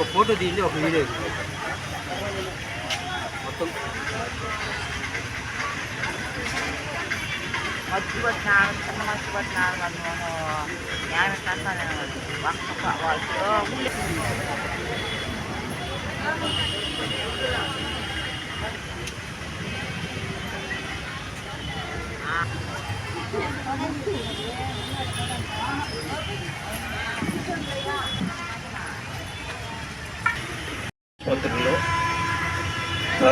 ఒక ఫోటో తీయండి ఒక వీడియో తీయండి. మొత్తం మర్చిపోతున్నాను చిన్న మర్చిపోతున్నాను నన్ను న్యాయం చేస్తాను వాళ్ళు ఆసుపత్రిలో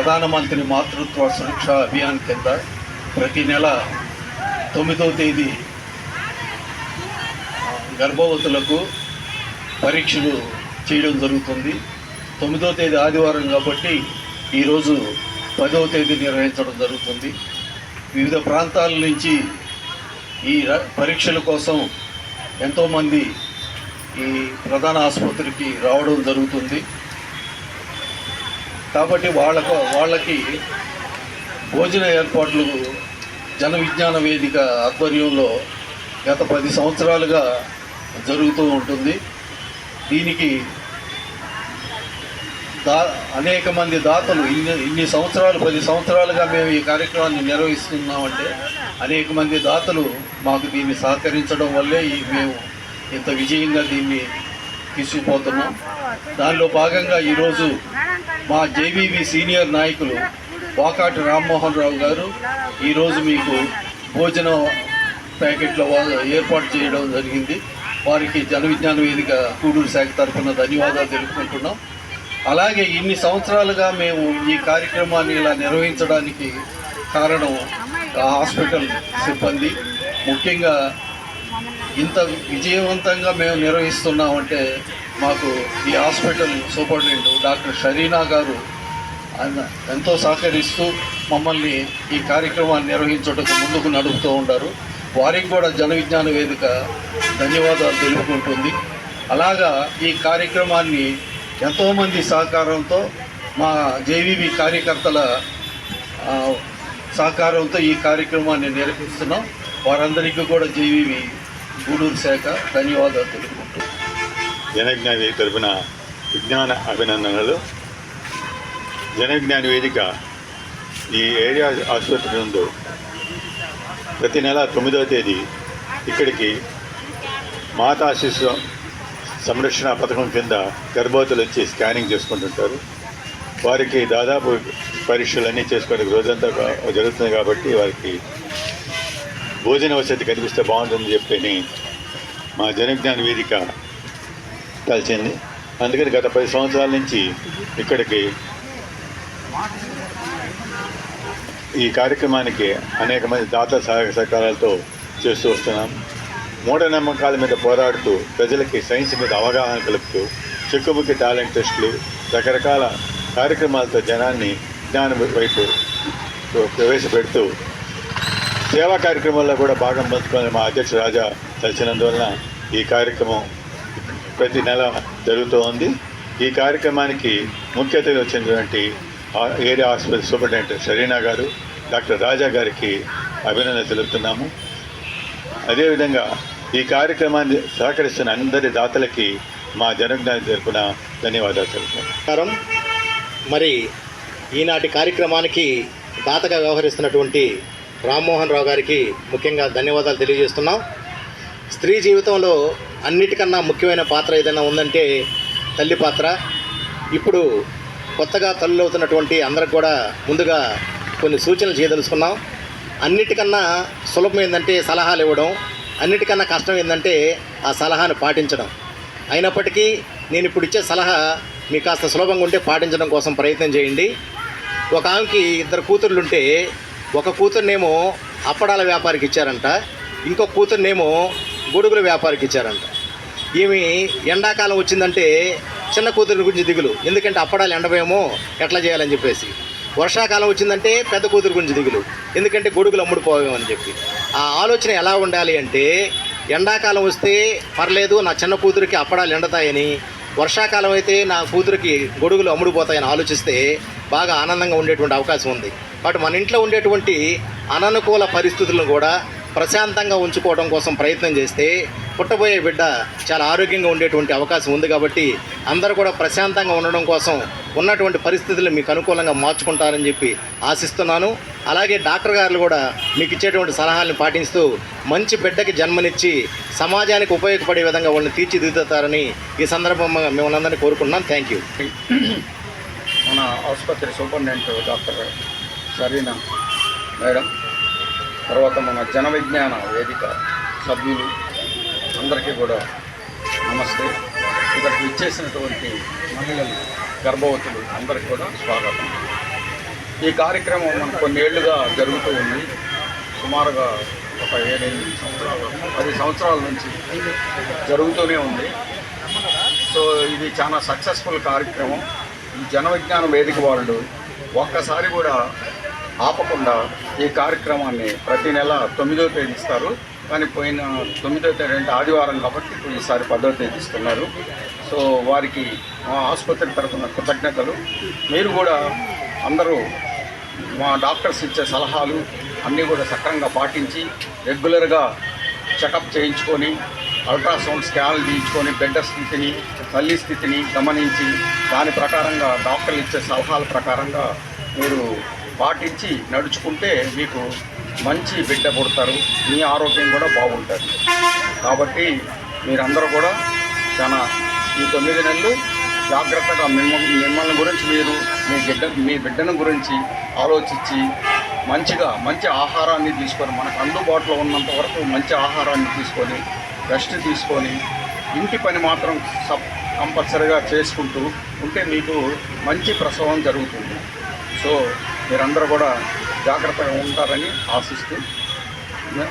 ప్రధానమంత్రి మాతృత్వ సురక్ష అభియాన్ కింద ప్రతి నెల తొమ్మిదవ తేదీ గర్భవతులకు పరీక్షలు చేయడం జరుగుతుంది. తొమ్మిదవ తేదీ ఆదివారం కాబట్టి ఈరోజు పదవ తేదీ నిర్వహించడం జరుగుతుంది. వివిధ ప్రాంతాల నుంచి ఈ పరీక్షల కోసం ఎంతోమంది ఈ ప్రధాన ఆసుపత్రికి రావడం జరుగుతుంది. కాబట్టి వాళ్ళకు వాళ్ళకి భోజన ఏర్పాట్లు జన విజ్ఞాన వేదిక ఆధ్వర్యంలో గత పది సంవత్సరాలుగా జరుగుతూ ఉంటుంది. దీనికి దా అనేక మంది దాతలు ఇన్ని ఇన్ని సంవత్సరాలు పది సంవత్సరాలుగా మేము ఈ కార్యక్రమాన్ని నిర్వహిస్తున్నామంటే అనేక మంది దాతలు మాకు దీన్ని సహకరించడం వల్లే మేము ఇంత విజయంగా దీన్ని తీసుకుపోతున్నాం. దానిలో భాగంగా ఈరోజు మా జేబీబీ సీనియర్ నాయకులు వాకాటి రామ్మోహన్ రావు గారు ఈరోజు మీకు భోజనం ప్యాకెట్ల ఏర్పాటు చేయడం జరిగింది. వారికి జన విజ్ఞాన వేదిక కూడూరు శాఖ తరఫున ధన్యవాదాలు తెలుపుకుంటున్నాం. అలాగే ఇన్ని సంవత్సరాలుగా మేము ఈ కార్యక్రమాన్ని ఇలా నిర్వహించడానికి కారణం హాస్పిటల్ సిబ్బంది. ముఖ్యంగా ఇంత విజయవంతంగా మేము నిర్వహిస్తున్నామంటే మాకు ఈ హాస్పిటల్ సూపరింటెండెంట్ డాక్టర్ షరీనా గారు ఆయన ఎంతో సహకరిస్తూ మమ్మల్ని ఈ కార్యక్రమాన్ని నిర్వహించడానికి ముందుకు నడుపుతూ ఉంటారు వారికి కూడా జన విజ్ఞాన వేదిక ధన్యవాదాలు తెలుపుకుంటుంది. అలాగా ఈ కార్యక్రమాన్ని ఎంతోమంది సహకారంతో మా జేవీబీ కార్యకర్తల సహకారంతో ఈ కార్యక్రమాన్ని నిర్వహిస్తున్నాం. వారందరికీ కూడా జేవీవి గూడూరు శాఖ ధన్యవాదాలు. తెలుపుకుంటున్నాం జనజ్ఞాని తరపున విజ్ఞాన అభినందనలు. జనజ్ఞాని వేదిక ఈ ఏరియా ఆసుపత్రి నుండి ప్రతి నెల తొమ్మిదవ తేదీ ఇక్కడికి మాతా శిశు సంరక్షణ పథకం కింద గర్భవతులు వచ్చి స్కానింగ్ చేసుకుంటుంటారు. వారికి దాదాపు పరీక్షలన్నీ చేసుకోవడానికి రోజంతా జరుగుతుంది కాబట్టి వారికి భోజన వసతి కనిపిస్తే బాగుంటుందని చెప్పని మా జనజ్ఞాన వేదిక కలిసింది అందుకని గత పది సంవత్సరాల నుంచి ఇక్కడికి ఈ కార్యక్రమానికి అనేక మంది దాత సహాయ సహకారాలతో చేస్తూ వస్తున్నాం. మూఢనమ్మకాల మీద పోరాడుతూ ప్రజలకి సైన్స్ మీద అవగాహన కలుపుతూ చెక్కుబుక్కి టాలెంట్ టెస్టులు రకరకాల కార్యక్రమాలతో జనాన్ని జ్ఞానం వైపు ప్రవేశపెడుతూ సేవా కార్యక్రమంలో కూడా భాగం పంచుకొని మా అధ్యక్షుడు రాజా కలిసినందువలన ఈ కార్యక్రమం ప్రతి నెల జరుగుతూ ఉంది. ఈ కార్యక్రమానికి ముఖ్య అతిథి వచ్చినటువంటి ఏరియా హాస్పిటల్ సూపరింటెండెంట్ షరీనా గారు డాక్టర్ రాజా గారికి అభినందన తెలుపుతున్నాము. అదేవిధంగా ఈ కార్యక్రమాన్ని సహకరిస్తున్న అందరి దాతలకి మా జనజ్ఞానం తరపున ధన్యవాదాలు తెలుపుతున్నాం మరి ఈనాటి కార్యక్రమానికి దాతగా వ్యవహరిస్తున్నటువంటి రామ్మోహన్ రావు గారికి ముఖ్యంగా ధన్యవాదాలు తెలియజేస్తున్నాం. స్త్రీ జీవితంలో అన్నిటికన్నా ముఖ్యమైన పాత్ర ఏదైనా ఉందంటే తల్లి పాత్ర. ఇప్పుడు కొత్తగా తల్లులు అవుతున్నటువంటి అందరికి కూడా ముందుగా కొన్ని సూచనలు చేయదలుచుకున్నాం. అన్నిటికన్నా సులభం ఏంటంటే సలహాలు ఇవ్వడం. అన్నిటికన్నా కష్టం ఏంటంటే ఆ సలహాను పాటించడం. అయినప్పటికీ నేను ఇప్పుడు ఇచ్చే సలహా మీకు కాస్త సులభంగా ఉంటే పాటించడం కోసం ప్రయత్నం చేయండి. ఒక ఆమెకి ఇద్దరు కూతుర్లుంటే ఒక కూతుర్నేమో అప్పడాల వ్యాపారికి ఇచ్చారంట. ఇంకో కూతుర్నేమో గొడుగుల వ్యాపారికి ఇచ్చారంట. ఈమె ఎండాకాలం వచ్చిందంటే చిన్న కూతురి గురించి దిగులు. ఎందుకంటే అప్పడాలు ఎండవేమో ఎట్లా చేయాలని చెప్పేసి. వర్షాకాలం వచ్చిందంటే పెద్ద కూతురు గురించి దిగులు. ఎందుకంటే గొడుగులు అమ్ముడుపోవేమో అని చెప్పి. ఆ ఆలోచన ఎలా ఉండాలి అంటే ఎండాకాలం వస్తే పర్లేదు నా చిన్న కూతురికి అప్పడాలు ఎండతాయని వర్షాకాలం అయితే నా కూతురికి గొడుగులు అమ్ముడుపోతాయని ఆలోచిస్తే బాగా ఆనందంగా ఉండేటువంటి అవకాశం ఉంది. అటు మన ఇంట్లో ఉండేటువంటి అననుకూల పరిస్థితులను కూడా ప్రశాంతంగా ఉంచుకోవడం కోసం ప్రయత్నం చేస్తే పుట్టబోయే బిడ్డ చాలా ఆరోగ్యంగా ఉండేటువంటి అవకాశం ఉంది కాబట్టి అందరూ కూడా ప్రశాంతంగా ఉండడం కోసం ఉన్నటువంటి పరిస్థితులు మీకు అనుకూలంగా మార్చుకుంటారని చెప్పి ఆశిస్తున్నాను. అలాగే డాక్టర్ గారు కూడా మీకు ఇచ్చేటువంటి సలహాలను పాటిస్తూ మంచి బిడ్డకి జన్మనిచ్చి సమాజానికి ఉపయోగపడే విధంగా వాళ్ళని తీర్చిదిద్దుతారని ఈ సందర్భంగా మిమ్మల్ని అందరినీ కోరుకుంటున్నాను. థ్యాంక్ యూ మన ఆసుపత్రి సూపరింటెండెంట్ డాక్టర్ సరీనా? మేడం తర్వాత మన జన విజ్ఞాన వేదిక సభ్యులు అందరికీ కూడా నమస్తే. ఇక్కడికి ఇచ్చేసినటువంటి మహిళలు గర్భవతులు అందరికీ కూడా స్వాగతం. ఈ కార్యక్రమం మన కొన్నేళ్ళుగా జరుగుతూ ఉంది. సుమారుగా ఒక ఏడెనిమిది సంవత్సరాలు పది సంవత్సరాల నుంచి జరుగుతూనే ఉంది. సో ఇది చాలా సక్సెస్ఫుల్ కార్యక్రమం. ఈ జన విజ్ఞాన వేదిక వాళ్ళు ఒక్కసారి కూడా ఆపకుండా ఈ కార్యక్రమాన్ని ప్రతి నెల తొమ్మిదో తేదీ ఇస్తారు. కానీ పోయిన తొమ్మిదో తేదీ అంటే ఆదివారం కాబట్టి ఇప్పుడు ఈసారి పదో తేదీ ఇస్తున్నారు. సో వారికి మా ఆసుపత్రి తరఫున కృతజ్ఞతలు. మీరు కూడా అందరూ మా డాక్టర్స్ ఇచ్చే సలహాలు అన్నీ కూడా సక్రమంగా పాటించి రెగ్యులర్గా చెకప్ చేయించుకొని అల్ట్రాసౌండ్ స్కాన్లు తీయించుకొని బిడ్డ స్థితిని తల్లి స్థితిని గమనించి దాని ప్రకారంగా డాక్టర్లు ఇచ్చే సలహాల ప్రకారంగా మీరు పాటించి నడుచుకుంటే మీకు మంచి బిడ్డ పుడతారు మీ ఆరోగ్యం కూడా బాగుంటుంది. కాబట్టి మీరందరూ కూడా చాలా ఈ తొమ్మిది నెలలు జాగ్రత్తగా మిమ్మల్ని మిమ్మల్ని గురించి మీరు మీ బిడ్డ మీ బిడ్డను గురించి ఆలోచించి మంచిగా మంచి ఆహారాన్ని తీసుకొని మనకు అందుబాటులో ఉన్నంత వరకు మంచి ఆహారాన్ని తీసుకొని రెస్ట్ తీసుకొని ఇంటి పని మాత్రం సబ్ కంపల్సరీగా చేసుకుంటూ ఉంటే మీకు మంచి ప్రసవం జరుగుతుంది. సో మీరందరూ కూడా జాగ్రత్తగా ఉంటారని ఆశిస్తూ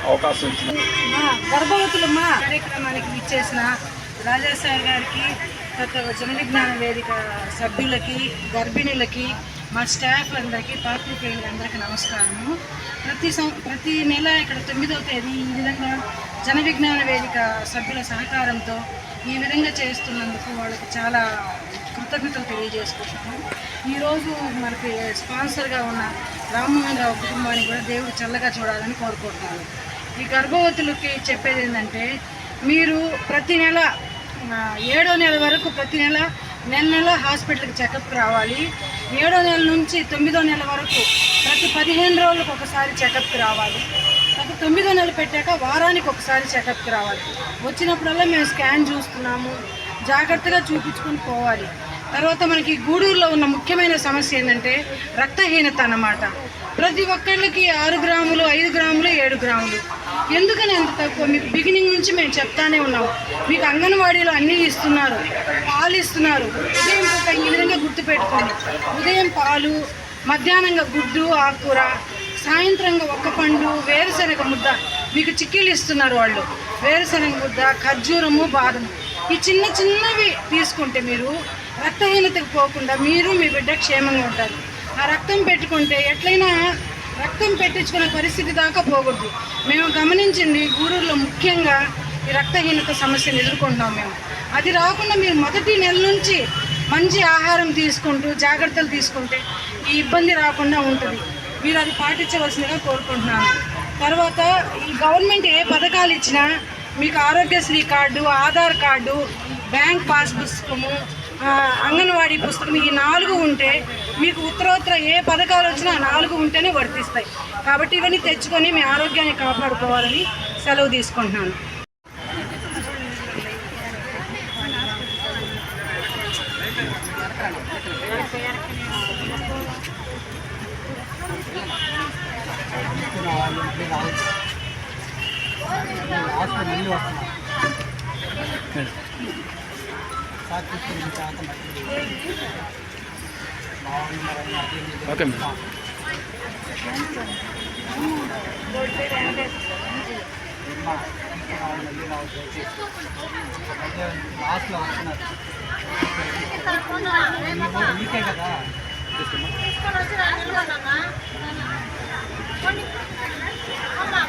అవకాశం ఇచ్చిన మా గర్భవతులమ్మ కార్యక్రమానికి ఇచ్చేసిన రాజాసాయి గారికి తర్వాత జన విజ్ఞాన వేదిక సభ్యులకి గర్భిణులకి మా స్టాఫ్ అందరికీ పాత్రికేయులందరికీ నమస్కారము. ప్రతి సం ప్రతి నెల ఇక్కడ తొమ్మిదవ తేదీ ఈ విధంగా జన విజ్ఞాన వేదిక సభ్యుల సహకారంతో ఈ విధంగా చేస్తున్నందుకు వాళ్ళకి చాలా కృతజ్ఞతలు తెలియజేసుకుంటున్నాము. ఈరోజు మనకి స్పాన్సర్గా ఉన్న రామ్మోహన్ రావు కుటుంబాన్ని కూడా దేవుడు చల్లగా చూడాలని కోరుకుంటున్నాను. ఈ గర్భవతులకి చెప్పేది ఏంటంటే మీరు ప్రతి నెల ఏడో నెల వరకు ప్రతి నెల నెల నెల హాస్పిటల్కి చెకప్ రావాలి. ఏడో నెల నుంచి తొమ్మిదో నెల వరకు ప్రతి పదిహేను రోజులకు ఒకసారి చెకప్కి రావాలి. ప్రతి తొమ్మిదో నెల పెట్టాక వారానికి ఒకసారి చెకప్కి రావాలి. వచ్చినప్పుడల్లా మేము స్కాన్ చూస్తున్నాము. జాగ్రత్తగా చూపించుకొని పోవాలి. తర్వాత మనకి గూడూరులో ఉన్న ముఖ్యమైన సమస్య ఏంటంటే రక్తహీనత అన్నమాట. ప్రతి ఒక్కళ్ళకి ఆరు గ్రాములు ఐదు గ్రాములు ఏడు గ్రాములు. ఎందుకని అంత తక్కువ? మీకు బిగినింగ్ నుంచి మేము చెప్తానే ఉన్నాం. మీకు అంగన్వాడీలో అన్నీ ఇస్తున్నారు పాలు ఇస్తున్నారు. ఉదయం పూట ఈ విధంగా గుర్తుపెట్టుకోండి. ఉదయం పాలు మధ్యాహ్నంగా గుడ్డు ఆకుకూర సాయంత్రంగా ఒక్క పండు వేరుశనగ ముద్ద. మీకు చిక్కీలు ఇస్తున్నారు వాళ్ళు. వేరుశనగ ముద్ద ఖర్జూరము బాదం. ఈ చిన్న చిన్నవి తీసుకుంటే మీరు రక్తహీనతకు పోకుండా మీరు మీ బిడ్డ క్షేమంగా ఉంటారు. ఆ రక్తం పెట్టుకుంటే ఎట్లయినా రక్తం పెట్టించుకునే పరిస్థితి దాకా పోకూడదు. మేము గమనించింది గూడూరులో ముఖ్యంగా ఈ రక్తహీనత సమస్యను ఎదుర్కొంటున్నాం మేము. అది రాకుండా మీరు మొదటి నెల నుంచి మంచి ఆహారం తీసుకుంటూ జాగ్రత్తలు తీసుకుంటే ఈ ఇబ్బంది రాకుండా ఉంటుంది. మీరు అది పాటించవలసిందిగా కోరుకుంటున్నాను. తర్వాత ఈ గవర్నమెంట్ ఏ పథకాలు ఇచ్చినా మీకు Aarogyasri card Aadhaar card bank pass పుస్తకము అంగన్వాడీ పుస్తకం ఈ నాలుగు ఉంటే మీకు ఉత్తరోత్తర ఏ పథకాలు వచ్చినా నాలుగు ఉంటేనే వర్తిస్తాయి. కాబట్టి ఇవన్నీ తెచ్చుకొని మీ ఆరోగ్యాన్ని కాపాడుకోవాలని సెలవు తీసుకుంటున్నాను. Okay madam. వాడే